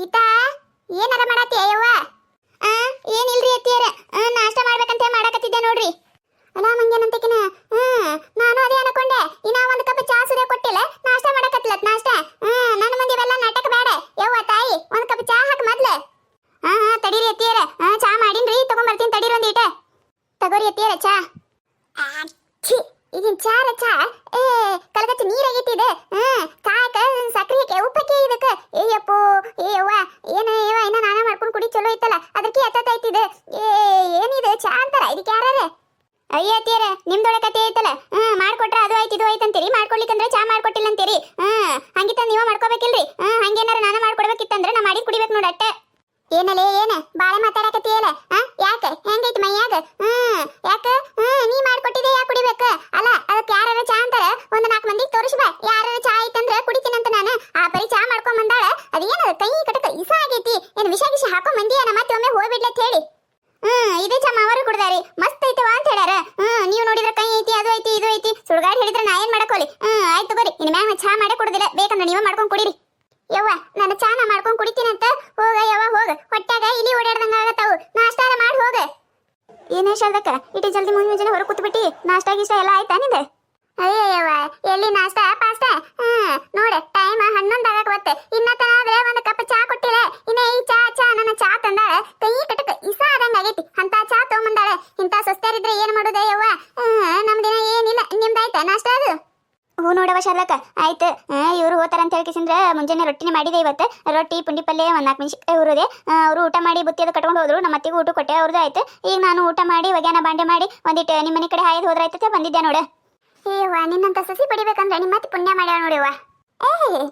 ಗೀತಾ ಏನಾರ ಮಾಡತ್ತಿ ಅಯ್ಯವ್ವ ಆ, ಏನಿಲ್ರಿ ಅತ್ತಿಯರ? ನಾಷ್ಟ ಮಾಡ್ಬೇಕಂತ ಮಾಡಕತ್ತಿದ್ದೆ ನೋಡ್ರಿ. ಅಲ್ಲ ಮಂಗೇನಂತಕಿನ ಹ್ಮ್, ನಾನು ಅದೇ ಅನ್ಕೊಂಡೆ. ಇನ್ನ ಒಂದ್ ಕಪ್ ಚಾ ಕೊಟ್ಟಿಲ್ಲ ನಾಷ್ಟ ಮಾಡಕತ್ಲತ್ ನಾಷ್ಟ ಹ್ಮ್ ನನ್ನ ಮಂದಿ ಇವೆಲ್ಲ ನಾಟಕ ಬೇಡ ಯವ್ವ ತಾಯಿ ಒಂದ್ ಕಪ್ ಚಾ ಹಾಕ್ ಮೊದ್ಲ ಹಾ ಹಾ ತಡೀರಿ ಅತ್ತಿಯರ ಹಾ ಚಾ ಮಾಡಿನ್ರಿ ತಗೊಂಬರ್ತೀನಿ ತಡೀರಿ ಒಂದೀಟ ತಗೋರಿ ಅತ್ತಿಯರ ಚಾ ಛೀ ಈಗಿನ ಚಾರ ಚಾ ಏ ಕಲಗಚ್ಚ ನೀರಾಗೈತಿ ಇದು ಹ್ಮ್ ಕಾಯಕ ಸಕ್ರಿ ಹಾಕಿ ಉಪ್ಪಕ್ಕೆ ಇದಕ್ಕ ಏಯಪ್ಪೋ ಏ ಅವ್ವ ಏನ ಏವ ಇನ್ನ ನಾನ ಮಾಡ್ಕೊಂಡು ಕುಡಿ ಚಲೋ ಐತಲ್ಲ ಅದಕ್ಕೆ ಎತ್ತೈತಿ ಇದು ಏ ಏನಿದು ಚಾ ಅಂತಾರ ಇದಕ್ಕೆ ಯಾರ ಅಯ್ಯ ಅತ್ತಿಯರ ನಿಮ್ದೊಳೆ ಕತೆ ಐತಲ್ಲ ಹ್ಮ್ ಮಾಡ್ಕೊಟ್ರೆ ಅದು ಆಯ್ತು ಇದು ಆಯ್ತು ಅಂತೀರಿ ಮಾಡ್ಕೊಡ್ಲಿಕ್ಕಂದ್ರೆ ಚಾ ಅಂತೀರಿ ಹ್ಮ್ ಹಂಗಿತ್ತ ನೀವ ಮಾಡ್ಕೋಬೇಕಿಲ್ರಿ? ಹ್ಮ್, ಹಂಗೇನಾರ ನಾನ ಮಾಡ್ಕೊಡ್ಬೇಕಿತ್ತಂದ್ರೆ ನಾ ಮಾಡಿ ಕುಡಿಬೇಕು ನೋಡ ಅಟ್ಟೆ. ಏನಲೇ, ಏನ? ಬಾಳೆ ಮಾತಾಡಕತ್ತೀಯಲ್ಲ, ಆ? ಯಾಕ? ಹೆಂಗೈತಿ ಮೈಯಾಗ? ಹ್ಮ್, ಯಾಕ? ಹ್ಮ್, ನೀ ಮಾಡ್ಕೊಟ್ಟಿದ್ದೆ ಯಾಕೆ ಕುಡಿಬೇಕ? ಅಲ್ಲ, ಅದಕ್ಕೆ ಯಾರ ಚಾ ಅಂತಾರ? ಒಂದ್ ನಾಲ್ಕು ಮಂದಿಗೆ ತೋರಿಸ್ ಬಾ ಯಾರ ಚಾ ಐತಂದ್ರ ಕುಡಿತೀನಂತ ನಾನು ಆ ಪರಿ ಚಾ ಮಾಡ್ಕೊಂಡ್ ಬಂದಾಳ ಅದೇನದ ಕೈ ಕಟಕ ಇಸ ಆಗೈತಿ ಏನ್ ವಿಷ ಗಿಷ ಹಾಕೊಂಡ್ ಬಂದಿಯನ ಮತ್ತೆ ಒಮ್ಮೆ ಹೋಗ್ಬಿಡ್ಲತ್ ಹೇಳಿ ಹ್ಮ್ ಇದೇ ಚಾ ಮಾವರು ಕುಡ್ದಾರಿ ಮಸ್ತ್ ಐತವಾ ಅಂತ ಹೇಳ್ಯಾರ ಹ್ಮ್ ನೀವು ನೋಡಿದ್ರೆ ಕೈ ಐತಿ ಅದು ಐತಿ ಇದು ಐತಿ ಸುಡ್ಗಾಡ್ ಮಾಡಕೋಲಿ ಹ್ಮ್, ಆಯ್ತು ಬರ್ರಿ. ಇನ್ ಮ್ಯಾಮ್ ಚಾ ಮಾಡೇ ಕುಡುದಿಲ್ಲ ಬೇಕಂದ್ರೆ ನೀವೇ ಮಾಡ್ಕೊಂಡ್ ಕುಡೀರಿ. ಯವ್ವ, ನಾನು ಚಾನ ಮಾಡ್ಕೊಂಡ್ ಕುಡಿತೀನಂತ? ಹೋಗ ಯವ್ವ, ಹೋಗ. ಹೊಟ್ಯಾಗ ಇಲಿ ಓಡಾಡ್ದಂಗ ಆಗತ್ತಾವು. ನಾಷ್ಟಾರ ಮಾಡಿ, ಹೋಗ. ಏನೇ ಶಾರದಕ್ಕ ಇಟ್ಟು ಜಲ್ದಿ ಮುಂಜಾನೆ ಮುಂಜಾನೆ ಹೊರಗೆ ಕೂತ್ ಬಿಟ್ಟಿ ನಾಷ್ಟಾ ಗೀಷ್ಟ ಎಲ್ಲ ಆಯ್ತಾ ನಿಂದ? ಅಯ್ಯವ್ವ ಎಲ್ಲಿ ನಾಷ್ಟಾ ಪಾಸ್ಟ ಹ್ಮ್, ನೋಡ, ಟೈಮ್ ಹನ್ನೊಂದು ಆಗಕ್ ಬತ್ತೆ. ಇನ್ನ ಆದ್ರೆ ಒಂದು ಕಪ್ ಚಾ ಕೊಟ್ಟಿಲ್ಲ. ಇನ್ನ ಈ ಚಾ ಚಾ, ನನ್ನ ಚಾ ತಂದಾಳ. ಕೈ ಕಟಕ ಇಸ ಆದಂಗ ಆಗೈತಿ. ಅಂತ ಚಾ ತಗೊಂಬಂದಾಳ. ಇಂತ ಸೊಸ್ತ್ಯಾರಿದ್ರೆ ಏನ್ ಮಾಡುದ ಯವ್ವ? ಹ್ಮ್, ನಮ್ದಿನ ಏನಿಲ್ಲ. ನಿಮ್ದಾಯ್ತಾ ನಾಷ್ಟಾ ಅದು? ಹೂ ನೋಡವ ಶಾರ್ಲಕ್ಕ. ಆಯ್ತು. ಇವರು ಹೋತಾರ ಅಂತ ಹೇಳ್ಕಿಸಿಂದ್ರೆ ಮುಂಜಾನೆ ರೊಟ್ಟಿನೇ ಮಾಡಿದೆ ಇವತ್ತು. ರೊಟ್ಟಿ, ಪುಂಡಿ ಪಲ್ಯ ಒಂದು ನಾಲ್ಕು ಮೆಣಸಿನ್ಕಾಯಿ ಹುರಿದೆ ಅವರು ಊಟ ಮಾಡಿ ಬುತ್ತಿ ಅದು ಕಟ್ಕೊಂಡು ಹೋದ್ರು. ನಮ್ಮ ಅತ್ತಿಗೂ ಊಟ ಕೊಟ್ಟೆ ಅವ್ರದ್ದು ಆಯ್ತು. ಈಗ ನಾನು ಊಟ ಮಾಡಿ, ಒಗ್ಯಾನ ಬಾಂಡೆ ಮಾಡಿ ಒಂದಿಟ್ಟು ನಿಮ್ಮ ಮನೆ ಕಡೆ ಹಾಯ್ದು ಹೋದ್ರಾಯ್ತತೆ ಬಂದಿದ್ದೆ ನೋಡು. ವಾ ನಿನ್ನಂತ ಸಸಿ ಪಡಿಬೇಕಂದ್ರೆ ನಿಮ್ಮ ಅತ್ತಿ ಪುಣ್ಯ ಮಾಡ್ಯಾವ ನೋಡಿವ್ವ. ಏ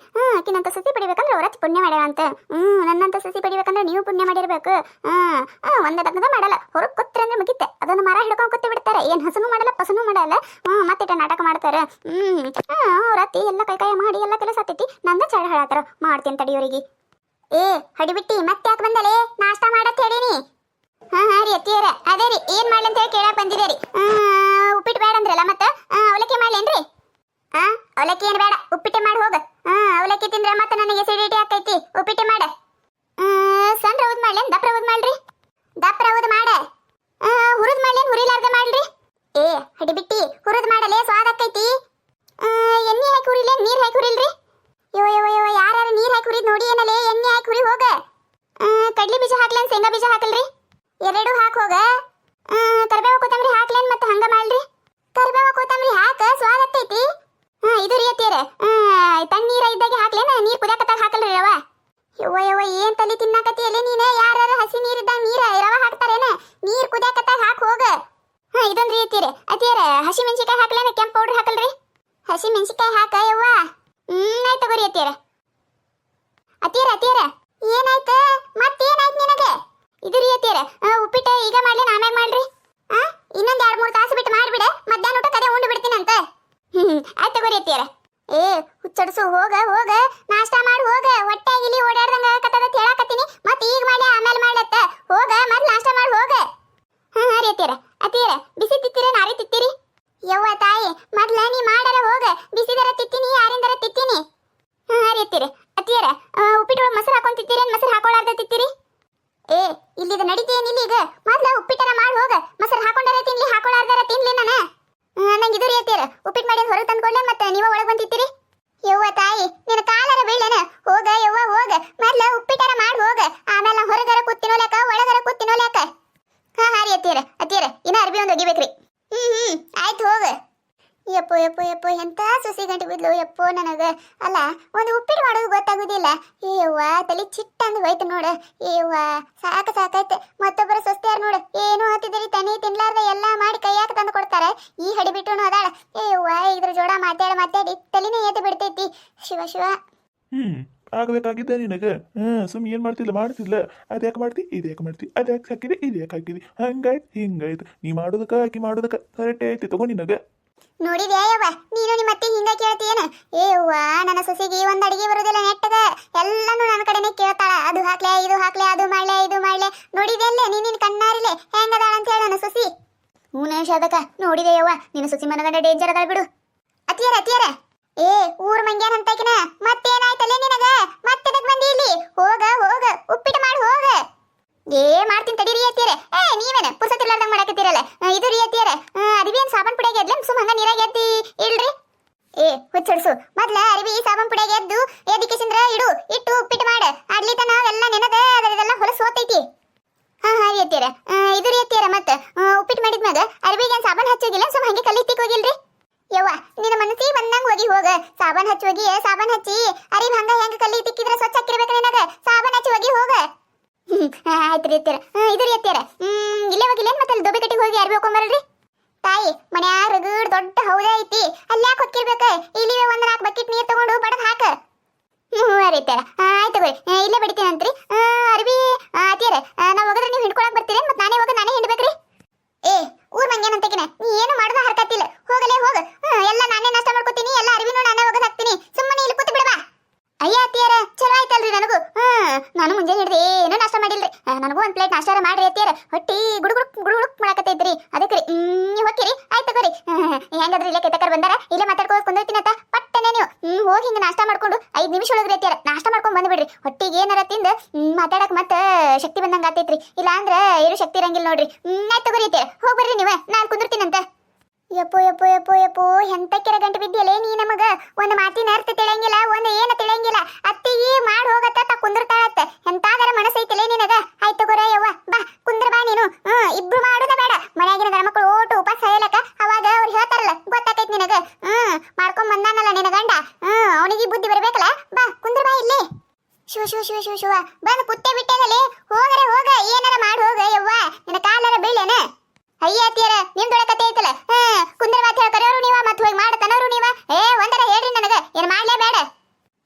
ಹ್ಮ್, ಆಕಿನಂತ ಸಸಿ ಪಡಿಬೇಕಂದ್ರೆ ಅವ್ರ ಪುಣ್ಯ ಮಾಡ್ಯಾಳ ಅಂತ. ಹ್ಮ್, ನನ್ನಂತ ಸಸಿ ಪಡಿಬೇಕಂದ್ರೆ ನೀವು ಪುಣ್ಯ ಮಾಡಿರ್ಬೇಕು. ಹ್ಮ್ ಒಂದ್ ತಕ್ಕಂತ ಮಾಡಲ್ಲ. ಹೊರಗೆ ಕೂತ್ರೆ ಅಂದ್ರೆ ಮುಗಿತೆ. ಅದನ್ನ ಮರ ಹಿಡ್ಕೊಂಡು ಕೂತಿ ಬಿಡ್ತಾರೆ. ಏನ್ ಹಸನು ಮಾಡಲ್ಲ, ಪಸನು ಮಾಡಲ್ಲ. ಹ್ಮ್, ಮತ್ತೆ ನಾಟಕ ಮಾಡ್ತಾರೆ. ಹ್ಮ್ ಅವ್ರ ಅತ್ತಿ ಎಲ್ಲ ಕೈಕಾಯ ಮಾಡಿ ಎಲ್ಲ ಕೆಲಸ ಆತೈತಿ ನಂದ ಚಳ ಹೇಳತ್ತಾರ ಮಾಡ್ತೀನಿ ತಡಿಯೋರಿಗೆ ಏ, ಹಡಿಬಿಟ್ಟಿ, ಮತ್ತೆ ಯಾಕೆ ಬಂದಲೇ? ನಾಷ್ಟ ಮಾಡತ್ ಹೇಳೀನಿ ಹಾ ಹಾ ರೀ ಅತ್ತಿಯರ ಅದೇ ರೀ, ಏನ್ ಮಾಡ್ಲಿ ಅಂತ ಹೇಳಿ ಬಂದಿದೆ ರೀ ಉಪ್ಪಿಟ್ಟು ಬೇಡ ಅಂದ್ರಲ್ಲ ಮತ್ತ ಆ, ಅವಲಕ್ಕಿ ಮಾಡ್ಲೇನ್ರಿ ಆ ಅವಲಕ್ಕಿ ಏನ್ ಬೇಡ ಉಪ್ಪಿಟ್ಟೆ ಮಾಡಿ ಹೋಗ ಹಾ ಅವಲಕ್ಕಿ ತಿಂದ್ರೆ ಮತ್ತೆ ನನಗೆ ಎಸಿಡಿಟಿ ಆಕೈತಿ ಉಪ್ಪಿಟ್ಟೆ ಮಾಡ ಸಣ್ಣ ರೌದ್ ಮಾಡ್ಲೇನ್ ದಪ್ಪ ರೌದ್ ಮಾಡ್ರಿ ದಪ್ಪ ರೌದ್ ಮಾಡ ಹುರಿದ್ ಮಾಡ್ಲೇನ್ ಹುರಿಲಾರ್ದೆ ಮಾಡ್ರಿ ಏ ಹಡಿಬಿಟ್ಟಿ ಹುರಿದ್ ಮಾಡಲೇ ಸ್ವಾದ ಆಕೈತಿ ಆ, ಎಣ್ಣೆ ಹಾಕಿ ಹುರಿಲೇನ್ ನೀರ್ ಹಾಕಿ ಹುರಿಲ್ರಿ ಯೋ ಯೋ ಯೋ ಯಾರ್ಯಾರು ನೀರ್ ಹಾಕಿ ಹುರಿದ್ ನೋಡಿ ಏನಲೇ ಎಣ್ಣೆ ಹಾಕಿ ಹುರಿ ಹೋಗ ಆ, ಕಡ್ಲಿ ಬೀಜ ಹಾಕ್ಲೇನ್ ಶೇಂಗಾ ಬೀಜ ಹಾಕಲ್ರಿ ಎರಡು ಹಾಕ್ ಹೋಗ ಆ, ಕರಿಬೇವು ಕೊತ್ತಂಬರಿ ಹಾಕ್ಲೇನ್ ಮತ್ತೆ ಹಂಗ ಮಾಡ್ರಿ ಕರಿಬೇವು ಕೊತ್ತಂಬರಿ ಹಾಕ ಸ್ವಾದ ಆಗ್ತೈತಿ ಹಾ ಇದು ರೀ ಅತ್ತಿಯರ ತಣ್ಣೀರ ಇದ್ದಾಗ ಹಾಕ್ಲೇನ ನೀರ್ ಕುದಿಯಾಕತ್ತಾಗ ಹಾಕಲ್ರಿ ರವ ಯವ್ವ ಯವ್ವ ಏನ್ ತಲಿ ತಿನ್ನಾಕತಿಯಲ್ಲ ನೀನ ಯಾರು ಹಸಿ ನೀರ್ ಇದ್ದಾಗ ನೀರ ರವ ಹಾಕ್ತಾರೇನ ನೀರ್ ಕುದಿಯಾಕತ್ತಾಗ ಹಾಕ್ ಹೋಗ ಹಾ ಇದೊಂದು ರೀ ಅತ್ತಿಯರ ಅತ್ತಿಯರ ಹಸಿ ಮೆಣಸಿಕಾಯಿ ಹಾಕ್ಲೇನ? ಕೆಂಪು ಪೌಡರ್ ಹಾಕಲ್ರಿ? ಹಸಿ ಮೆಣಸಿಕಾಯಿ ಹಾಕ, ಯವ್ವ. ಹ್ಮ್, ಆಯ್ತು ತಗೋರಿ ಅತ್ತಿಯರ ಅತ್ತಿಯರ ಅತ್ತಿಯರ ಏನಾಯ್ತು? ಮತ್ತೇನಾಯ್ತು ನಿನಗೆ? ಇದು ರೀ ಅತ್ತಿಯರ ಉಪ್ಪಿಟ್ಟು ಈಗ ಮಾಡ್ಲಿ ಆಮ್ಯಾಗ ಮಾಡ್ರಿ ಆ, ಇನ್ನೊಂದು ಎರಡ್ ಮೂರ್ ತಾಸು ಬಿಟ್ಟು ಮಾಡ್ಬಿಡ. ಮಧ್ಯಾಹ್ನ ಊಟ ಕದೆ ಉಂಡು ಬಿಡ್ತೀನಂತ ಹ್ಮ್ ಆಯ್ತು ತಗೋರಿ ಅತ್ತಿಯರ ಏ, ಹುಚ್ಚಡಸು, ಹೋಗ ಹೋಗ. ನಾಷ್ಟ ಮಾಡಿ, ಹೋಗ. ಹೊಟ್ಟೆ ಇಲ್ಲಿ ಓಡಾಡ್ದಂಗ ಆಗಕತ್ತದ ಅಂತ ಹೇಳಕತ್ತೀನಿ. ಮತ್ ಈಗ ಮಾಡಿ ಆಮೇಲೆ ಮಾಡ್ಲತ್ತ ಹೋಗ ಮೊದ್ಲು ನಾಷ್ಟ ಮಾಡಿ ಹೋಗ ಹಾ ಹಾ ರೀ ಅತ್ತಿಯರ ಅತ್ತಿಯರ ಬಿಸಿ ತಿತ್ತೀರಿ ನಾರಿ ತಿತ್ತೀರಿ ಯವ್ವ ತಾಯಿ ಮೊದ್ಲ ನೀ ಮಾಡಾರ ಹೋಗ ಬಿಸಿದರ ತಿತ್ತೀನಿ ಯಾರಿಂದರ ತಿತ್ತೀನಿ ಹಾ ಹಾ ರೀ ಅತ್ತಿಯರ ಅತ್ತಿಯರ ಉಪ್ಪಿಟ್ಟು ಮೊಸರು ಹಾಕೊಂಡ್ ತಿತ್ತೀರೇನ್ ಮೊಸರು ಹಾಕೊಳ್ಳಾರ್ದ ತಿತ್ತೀರಿ ಏ, ಇಲ್ಲಿದ ನಡೀತೇನಿಲ್ಲ ಈಗ ಮೊದ್ಲ ಉಪ್ಪಿಟ್ಟರ ಮಾಡಿ ಹೋಗ. ಮೊಸರು ಹಾಕೊಂಡಾರ ತಿನ್ಲಿ ಹಾಕೊಳ್ಳಾರ್ದಾರ ತಿನ್ಲಿ ನಾನು. ನಂಗೆ ಇದು ರೀತಿಯರ ಉಪ್ಪಿಟ್ಟು ಮಾಡಿ ಹೊರಗೆ ತಂದ್ಕೊಳ್ಳೆ ಮತ್ತೆ ನೀವ ಒಳಗೆ ಬಂದಿತ್ತೀರಿ ಯವ್ವ ತಾಯಿ, ನಿನ್ನ ಕಾಲರ ಬೀಳೇನ ಹೋಗ, ಯವ್ವ, ಹೋಗ. ಮೊದ್ಲ ಉಪ್ಪಿಟ್ಟರ ಮಾಡಿ ಹೋಗ. ಆಮೇಲೆ ಹೊರಗರ ಕೂತಿನೋ ಲೆಕ್ಕ, ಒಳಗರ ಕೂತಿನೋ ಲೆಕ್ಕ. ಹಾ ಹಾ, ರೀ ಅತ್ತಿಯರ ಅತ್ತಿಯರ, ಇನ್ನ ಅರ್ಬಿ ಒಂದು ಒಗಿಬೇಕ್ರಿ. ಹ್ಮ್ ಹ್ಮ್, ಆಯ್ತು ಹೋಗ. ಯಪ್ಪೋ ಯಪ್ಪೋ ಯಪ್ಪೋ, ಎಂತ ಸೊಸಿ ಗಂಟೆ ಬಿದ್ಲು. ಯಪ್ಪೋ, ನನಗ. ಅಲ್ಲ, ಒಂದು ಮಾಡೋದು ಗೊತ್ತಾಗುದಿಲ್ಲ. ಏವ್ವ, ತಲೆ ಚಿಟ್ಟ ಅಂದ್ ಹೋಯ್ತು ನೋಡ. ಏವ್ವ, ಸಾಕ ಸಾಕೈತೆ ಮತ್ತೊಬ್ಬರ ಸೊಸ್ತ್ಯಾರ ನೋಡು. ಏನು ಹತ್ತಿದ್ರಿ, ತನಿ ತಿನ್ಲಾರ್ದ ಎಲ್ಲಾ ಮಾಡಿ ಕೈಯಾಕ ತಂದು ಕೊಡ್ತಾರೆ. ಈ ಹಡಿ ಬಿಟ್ಟು ಅದಾಳ. ಏವ್ವ, ಇದ್ರ ಜೋಡ ಮಾತಾಡ ಮಾತಾಡಿ ತಲಿನೇ ಎದ್ದು ಬಿಡ್ತೈತಿ. ಶಿವ ಶಿವ. ಹ್ಮ್ ಆಗ್ಬೇಕಾಗಿದ್ದ ನಿನಗೆ. ಹ್ಮ್ ಸುಮ್ ಏನ್ ಮಾಡ್ತಿಲ್ಲ ಮಾಡ್ತಿಲ್ಲ ಅದ್ಯಾಕೆ ಮಾಡ್ತಿ? ಇದ್ಯಾಕೆ ಮಾಡ್ತಿ? ಅದ್ಯಾಕೆ ಹಾಕಿದೆ ಇದ್ಯಾಕೆ ಹಾಕಿದಿ? ಹಂಗಾಯ್ತು, ಹಿಂಗಾಯ್ತು. ನೀ ಮಾಡೋದಕ್ಕ, ಆಕಿ ಮಾಡೋದಕ್ಕ ಕರೆಕ್ಟ್ ಐತಿ, ತಗೋ ನಿನಗ. ನೋಡಿದ್ಯಾ ಯವ್ವ? ನೀನು ನಿಮ್ಮ ಅತ್ತೆ ಹಿಂಗ ಕೇಳ್ತೀಯೇನ? ಏವ್ವ ನನ್ನ ಸೊಸೆಗೆ ಒಂದ್ ಅಡಿಗೆ ಬರೋದಿಲ್ಲ ನೆಟ್ಟಗ. ಎಲ್ಲಾನು ನನ್ನ ಕಡೆನೆ ಕೇಳ್ತಾಳ. ಅದು ಹಾಕ್ಲೆ, ಇದು ಹಾಕ್ಲೆ, ಅದು ಮಾಡ್ಲೆ, ಇದು ಮಾಡ್ಲೆ. ನೋಡಿದ್ಯಲ್ಲ ನೀನಿನ್ ಕಣ್ಣಾರಿಲೆ. ಹೆಂಗದಾಳ ಅಂತ ಹೇಳ ನನ್ನ ಸೊಸಿ. ಹೂನೇ ಶಾದಕ, ನೋಡಿದೆ ಯವ್ವ. ನಿನ್ನ ಸೊಸಿ ಮನಗಂಡ ಡೇಂಜರ್ ಅದಾಳ ಬಿಡು. ಅತಿಯರ ಅತಿಯರ ಏ, ಊರ್ ಮಂಗ್ಯಾನ ಅಂತಾಕಿನ ಮತ್ತೇನಾಯ್ತಲ್ಲ ನಿನಗ? ಸಾಬನ್ ಹಚ್ಚಿ ಅರಿವ್ ಹಂಗ ಹೆಂಗ ಕಲ್ಲಿ ತಿಕ್ಕಿದ್ರ ಸ್ವಚ್ಛ ಹಾಕಿರ್ಬೇಕು ನಿನಗ. ಸಾಬನ್ ಹಚ್ಚಿ ಹೋಗಿ. ಹೋಗ ಆಯ್ತ್ರಿ ರೀ ಎತ್ತೀರ ಇದ್ರಿ ಎತ್ತೀರ ಹ್ಮ್, ಇಲ್ಲೇ ಹೋಗಿಲ್ಲ ಮತ್ತೆ ಅಲ್ಲಿ ದೊಬೆ ಕಟ್ಟಿಗೆ ಹೋಗಿ ಅರ್ಬಿ ಹಾಕೊಂಬರಲ್ರಿ? ತಾಯಿ ಮನ್ಯಾರ ರಗಡ್ ದೊಡ್ಡ ಹೌದೇ ಐತಿ. ಅಲ್ಲಿ ಯಾಕೆ ಹೊಕ್ಕಿರ್ಬೇಕ ಇಲ್ಲಿ ಒಂದ್ ನಾಲ್ಕು ಬಕೆಟ್ ನೀರ್ ತಗೊಂಡು ಬಡದ್ ಹಾಕ. ಹ್ಮ್ ರೀ ಆಯ್ತು ಇಲ್ಲೇ ಬಡಿತೀನಂತ್ರಿ. ನಾನು ಮುಂಜಾನೆ ಹಿಡಿದು ಏನು ನಾಷ್ಟ ಮಾಡಿಲ್ರಿ. ನನಗೂ ಒಂದು ಪ್ಲೇಟ್ ನಾಷ್ಟಾರ ಮಾಡ್ರಿ ಅತ್ತಿಯರ. ಹೊಟ್ಟಿ ಗುಡುಗುಡುಕ್ ಗುಡುಗುಡುಕ್ ಮಾಡಕತ್ತೈತ್ರಿ. ಅದಕ್ಕೆ ರೀ. ಹ್ಮ್ ಹೋಗಿರಿ ಆಯ್ತು ತಗೋರಿ. ಹೆಂಗದ್ರಿ ಇಲ್ಲೇ ಕೆತ್ತಕರ್ ಬಂದಾರ? ಇಲ್ಲೇ ಮಾತಾಡ್ಕೋದ್ ಕುಂದಿರ್ತೀನತ್ತ ಪಟ್ಟನೆ ನೀವು. ಹೋಗಿ ಹಿಂಗ ನಾಷ್ಟ ಮಾಡ್ಕೊಂಡು ಐದ್ ನಿಮಿಷ ಒಳಗ್ರಿ ಅತ್ತಿಯರ. ನಾಷ್ಟ ಮಾಡ್ಕೊಂಡು ಬಂದ್ಬಿಡ್ರಿ. ಹೊಟ್ಟಿಗೆ ಏನಾರ ತಿಂದು ಹ್ಮ್, ಮಾತಾಡಕ್ ಮತ್ತ ಶಕ್ತಿ ಬಂದಂಗ ಆತೈತ್ರಿ ಇಲ್ಲ ಅಂದ್ರ ಏನು ಶಕ್ತಿ ಇರಂಗಿಲ್ಲ ನೋಡ್ರಿ. ಆಯ್ತು ತಗೋರಿ ಅತ್ತಿಯರ. ಹೋಗ್ ಬರ್ರಿ ನಾನು ಕುಂದಿರ್ತೀನಂತ. ಯಪ್ಪೋ ಯಪ್ಪೋ ಯಪ್ಪೋ ಯಪ್ಪೋ, ಎಂತ ಕೆರ ಗಂಟು ಬಿದ್ದಿಯಲೇ ನೀ ನಮಗ? ಒಂದು ಮಾತಿನ ಅರ್ಥ ತಿಳಿಯಂಗಿಲ್ಲ, ಒಂದು ಏನು ತಿಳಿಯಂಗಿಲ್ಲ. ಅತ್ತಿಗೆ ಮಾಡಿ ಹೋಗತ್ತ, ತ ಕುಂದಿರ್ತಾಳತ್ತ ಎಂತಾದರ ಮನಸ್ಸೈತಲೇ ನಿನಗ? ಆಯ್ತು ಗೊರ ಯವ್ವ, ಬಾ, ಕುಂದ್ರ ಬಾ ನೀನು. ಹ್ಮ್, ಇಬ್ರು ಮಾಡುದ ಬೇಡ. ಮನೆಯಾಗಿನ ಗಂಡ ಮಕ್ಕಳು ಓಟು ಉಪವಾಸ ಹೇಳಕ ಅವಾಗ ಅವ್ರು ಹೇಳ್ತಾರಲ್ಲ, ಗೊತ್ತಾಕೈತಿ ನಿನಗ? ಹ್ಮ್, ಮಾಡ್ಕೊಂಡ್ ಬಂದಾನಲ್ಲ ನಿನ ಗಂಡ? ಹ್ಮ್, ಅವನಿಗೆ ಬುದ್ಧಿ ಬರಬೇಕಲ್ಲ? ಬಾ, ಕುಂದ್ರ ಬಾ ಇಲ್ಲಿ. ಶಿವ ಶಿವ ಶಿವ ಶಿವ ಶಿವ. ಬಂದು ಕುತ್ತೆ ಬಿಟ್ಟದಲ್ಲಿ ಹೋಗರೆ ಹೋಗ, ಏನಾರ ಮಾಡಿ ಹೋಗ ಯವ್ವ. ನಿನ್ನ ಕಾಲರ ಬೀಳೇನ ಅಯ್ಯ ಅತ್ತಿಯರ ನಿಮ್ದೊಳ ಕತೆ ಐತಲ್ಲ? ಹ್ಮ್ ಕುಂದ್ರ ಮಾತು ಹೇಳ್ಕರೋರು ನೀವ ಮತ್ ಹೋಗಿ ಮಾಡತನೋರು ನೀವ. ಏ ಒಂದರ ಹೇಳ್ರಿ ನನಗ ಏನ್ ಮಾಡ್ಲೇ ಬೇಡ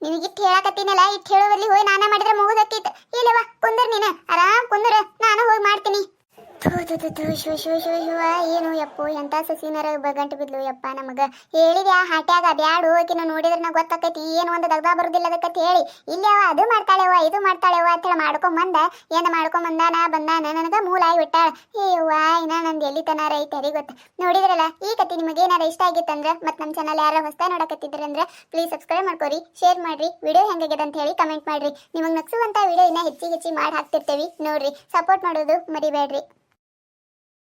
ನಿನಗಿಟ್ಟು ಹೇಳಕತ್ತೀನಲ್ಲ ಇಟ್ಟು ಹೇಳೋದ್ರಲ್ಲಿ ಹೋಗಿ ನಾನ ಮಾಡಿದ್ರೆ ಮುಗುದಕ್ಕಿತ್ತು ಇಲ್ಲವ ಕುಂದ್ರ ನೀನು ಆರಾಮ್ ಕುಂದ್ರ ನಾನು ಹೋಗಿ ಮಾಡ್ತೀನಿ. ಥು, ಥು, ಥು, ಶೋ ಶಿವ ಶಿವ ಏನು ಯಪ್ಪೋ ಎಂತ ಸಸಿನರ ಗಂಟು ಬಿದ್ಲು ಯಪ್ಪ ನಮಗ. ಹೇಳಿದೆ, ಆ ಹಾಟ್ಯಾಗ ಬ್ಯಾಡು ಆಕಿನ ನೋಡಿದ್ರೆ ನಾ ಗೊತ್ತಾಕೈತಿ, ಏನು ಒಂದು ದಗ್ದ ಬರುದಿಲ್ಲ ಅದಕ್ಕಂತ ಹೇಳಿ. ಇಲ್ಲಿ ಅವ ಅದು ಮಾಡ್ತಾಳೆವ ಇದು ಮಾಡ್ತಾಳೆವ ಅಂತ ಮಾಡ್ಕೊಂಬಂದ, ಏನು ಬಂದ ಏನ ಮಾಡ್ಕೊಂಡ್ ಬಂದಾನ, ನನಗ ಮೂಲ ಬಿಟ್ಟಾಳ. ಏವ್ವ, ಇನ್ನ ನಂದು ಎಲ್ಲಿ ತನಾರ ಐತೆ ಅರಿ ಗೊತ್ತ. ನೋಡಿದ್ರಲ್ಲ, ಈ ಕತೆ ನಿಮಗೆ ಏನಾರ ಇಷ್ಟ ಆಗಿತ್ತಂದ್ರೆ, ಮತ್ತು ನಮ್ಮ ಚಾನಲ್ ಯಾರ ಹೊಸ ನೋಡಕತ್ತಿದ್ರಂದ್ರ ಪ್ಲೀಸ್ ಸಬ್ಸ್ಕ್ರೈಬ್ ಮಾಡ್ಕೊರಿ ಶೇರ್ ಮಾಡ್ರಿ ವಿಡಿಯೋ ಹೆಂಗಾಗಿದೆ ಅಂತ ಹೇಳಿ ಕಮೆಂಟ್ ಮಾಡ್ರಿ. ನಿಮಗೆ ನಗ್ಸುವಂಥ ವಿಡಿಯೋ ಇನ್ನ ಹೆಚ್ಚಿಗೆ ಹೆಚ್ಚಿ ಮಾಡಿ ಹಾಕ್ತಿರ್ತೀವಿ, ನೋಡ್ರಿ. ಸಪೋರ್ಟ್ ಮಾಡೋದು ಮರಿಬೇಡ್ರಿ.